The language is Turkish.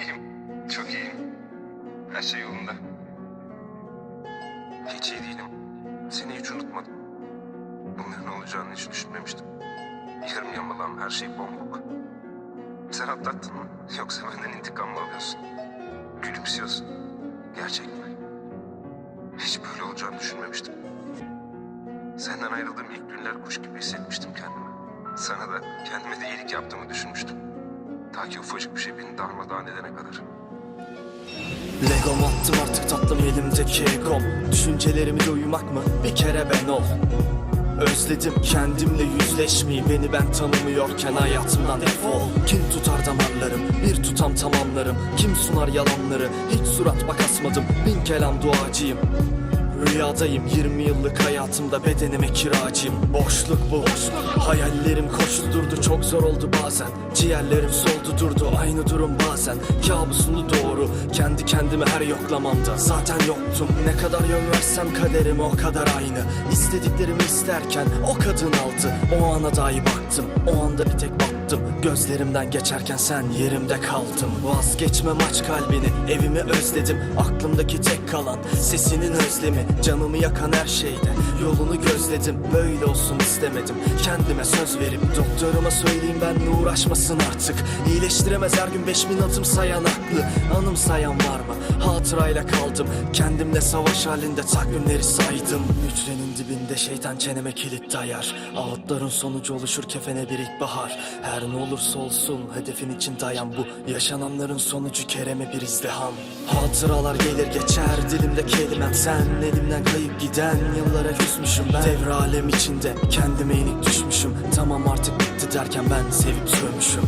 İyiyim. Çok iyiyim. Her şey yolunda. Hiç iyi değilim. Seni hiç unutmadım. Bunların olacağını hiç düşünmemiştim. Yarım yamalağım her şey bombok. Sen atlattın mı? Yoksa benden intikam mı alıyorsun? Gülümsüyorsun. Gerçek mi? Hiç böyle olacağını düşünmemiştim. Senden ayrıldığım ilk günler kuş gibi hissetmiştim kendimi. Sana da kendime de iyilik yaptığımı düşünmüştüm. Ta ki ufacık bir şey beni darmadağın edene kadar. Legom attım artık tatlım elimdeki egom Düşüncelerimi de uyumak mı? Bir kere ben ol. Özledim kendimle yüzleşmeyi. Beni ben tanımıyorken hayatımdan defol. Kim tutar damarlarım bir tutam tamamlarım. Kim sunar yalanları? Hiç surat bak asmadım. Bin kelam duacıyım Rüyadayım 20 yıllık hayatımda bedenime kiracıyım. Boşluk bu Hayallerim koştu durdu çok zor oldu bazen. Ciğerlerim soldu durdu aynı durum bazen. Kabusunu doğru kendi kendime her yoklamamda. Zaten yoktum ne kadar yön versem kaderime o kadar aynı. İstediklerimi isterken o kadın aldı. O ana dahi baktım o anda bir tek baktım. Gözlerimden geçerken sen yerimde kaldım Vazgeçmem aç kalbini evimi özledim. Aklımdaki tek kalan sesinin özlemi. Canımı yakan her şeyde. Yolunu gözledim Böyle olsun istemedim. Kendime söz verip Doktoruma söyleyeyim benle uğraşmasın artık. İyileştiremez her gün beş bin adım sayan aklı. Anım sayan var mı? Hatırayla kaldım. Kendimle savaş halinde takvimleri saydım. Hücrenin dibinde şeytan çeneme kilit dayar. Ağıtların sonucu oluşur kefene bir ilkbahar. Her ne olursa olsun hedefin için dayan bu. Yaşananların sonucu kereme bir izdiham. Hatıralar gelir geçer dilimde kelimem Sen elimden kayıp giden yıllara küsmüşüm ben. Devre alem içinde kendime yenik düşmüşüm. Tamam artık bitti derken ben sevip sövmüşüm